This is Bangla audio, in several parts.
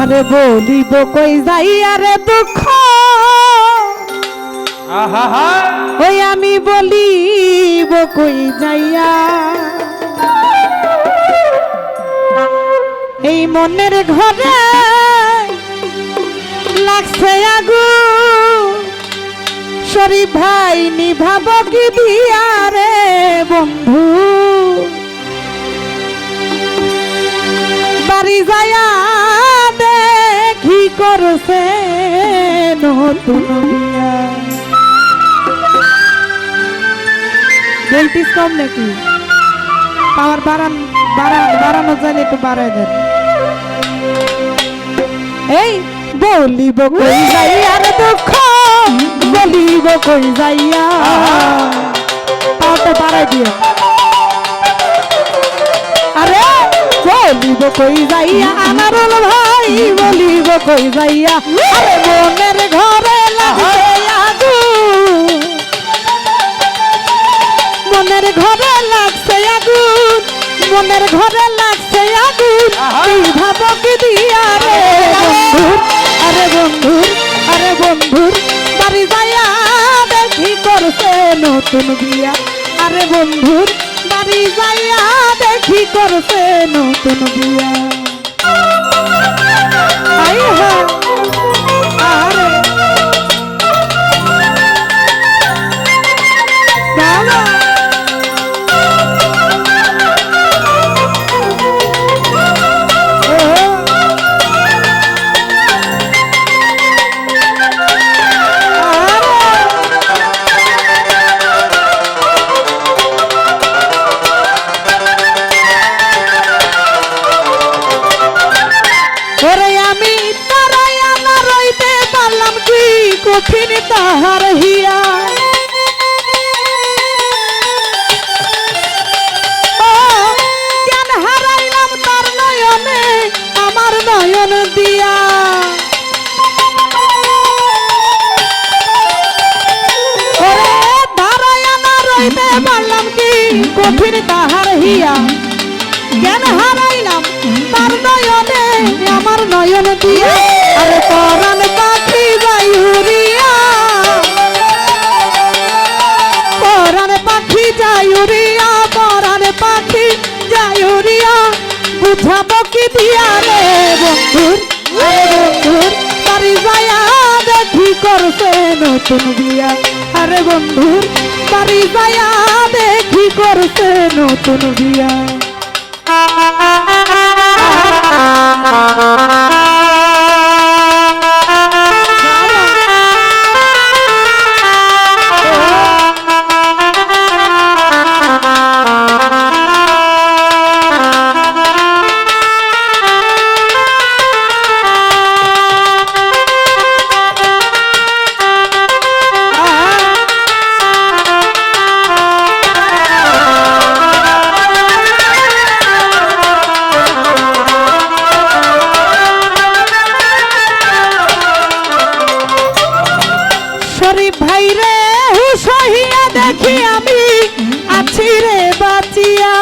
আরে বলিব কই যাই আরে দুঃখ। ওই আমি বলিব কই যাইয়া। এই মনের ঘরে লাগছে আগু শরীফ ভাই নিভাব কি দিয়া রে বন্ধু? বাড়ি যায়া করছে নতুন বিয়া ভোল্টেজ কম নাকি? পাওয়ার বাড়ান বাড়ান, বাড়ানো যায় একটু বাড়াই দেন। এই, বলিব কই যাইয়া রে দুঃখ, বলিব কই যাইয়া? পাওয়ারটা বাড়াই দিও। বলিব কই যাইয়া? আনারুল ভাই, বলিব কই যাইয়া? আরে মনের ঘরে লাগছে আগুন মনের ঘরে লাগছে আগুন মনের ঘরে লাগছে আগুন আহা। এই ভাবো কি দিয়া রে আরে বন্ধুর আরে বন্ধুর, বাড়ি যাইয়া দেখি করছে নতুন বিয়া। আরে বন্ধুর বাড়ি যাইয়া দেখি করছে নতুন বিয়া। আই হা কঠিন তাহার হিয়া জ্ঞান হারাইলাম তার নয়নে, আমার নয়ন দিয়া। পারলাম কি? কঠিন তাহার হিয়া জ্ঞান হারাইলাম তার নয়নে, আমার নয়ন দিয়া। আরে পরাণ বুঝাবো কি দিয়া রে বন্ধুর বন্ধুর বাড়ি যায়া দেখি করছে নতুন বিয়া। আরে বন্ধুর বাড়ি যায়া দেখি করছে নতুন বিয়া। শরীফ ভাই রে হুসহিয়া দেখি আমি আছি রে বাঁচিয়া।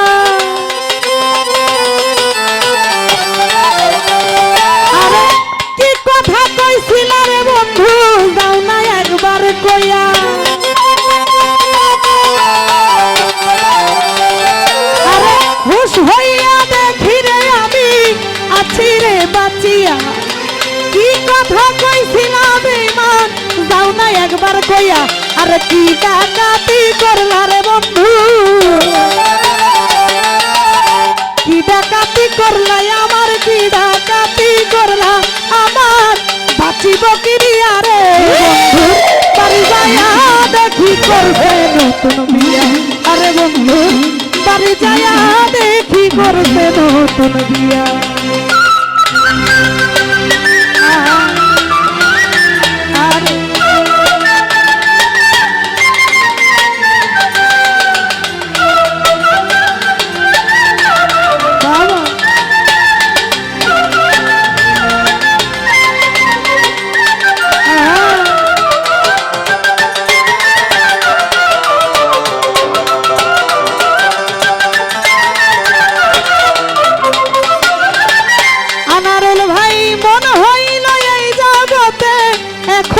কইয়া আরে কি ডাকাতি করলা রে বন্ধু? কি ডাকাতি করলা, আমার কি ডাকাতি করলা? আমার বাঁচিব কি রে বন্ধু? বাড়ি যায়া দেখি করবে নতুন বিয়া। আরে বন্ধু, বাড়ি যায়া দেখি করবে নতুন বিয়া।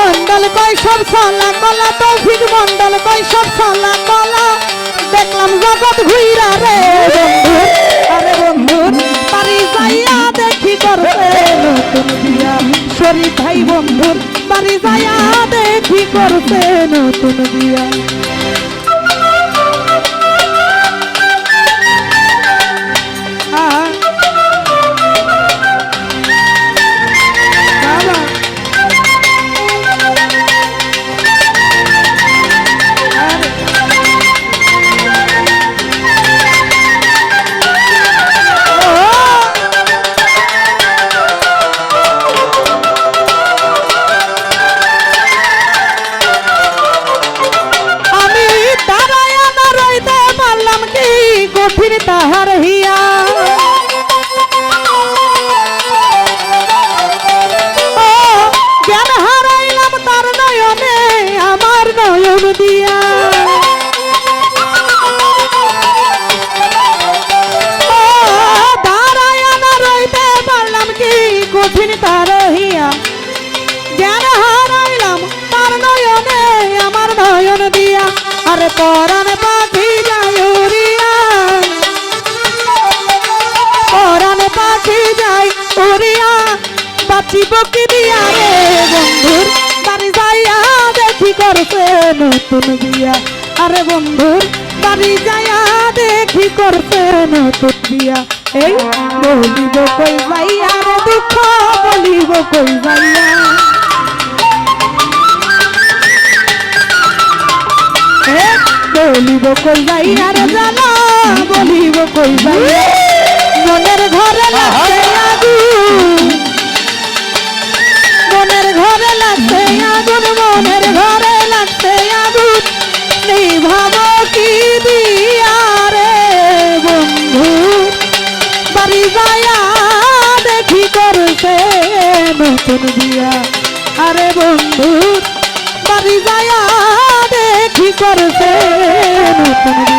মন্ডল কয় সব সালা কলা তৌফিক মন্ডল কয় সব সালা কলা দেখলাম জগৎ ঘুইরা রে বন্ধু। আরে বন্ধু পারি যাইয়া দেখি করবে নতুন বিয়া। শরীফ ভাই বন্ধু, বাড়ি যাইয়া দেখি করবে নতুন বিয়া। গভীর তাহার হিয়া। জ্ঞান হারাইলাম তার নয়নে, আমার নয়ন দিয়া। কঠিন তার হিয়া। জ্ঞান হারাইলাম তার নয়নে, আমার নয়ন দিয়া। আরে পরাণ পাখি বাঁচিব কি দিয়া রে বন্ধুর? বাড়ি যাইয়া দেখি করছে নতুন বিয়া। আরে বন্ধুর, বাড়ি যাইয়া দেখি করছে নতুন বিয়া। এই বলিব কই যাইয়া রে, দুঃখ বলিব কই যাইয়া। বলিব কই যাইয়া রে জানা, বলিব কই যাইয়া। মনের ঘরে লাগছে আগুন। ঘরে লাগছে আগুন, মনের ঘরে লাগছে আগুন। নেই ভাবো কি দিয়া রে বন্ধু? বাড়ি যায়া দেখি করছে নতুন বিয়া আরে বন্ধু, বাড়ি যায়া দেখি করছে নতুন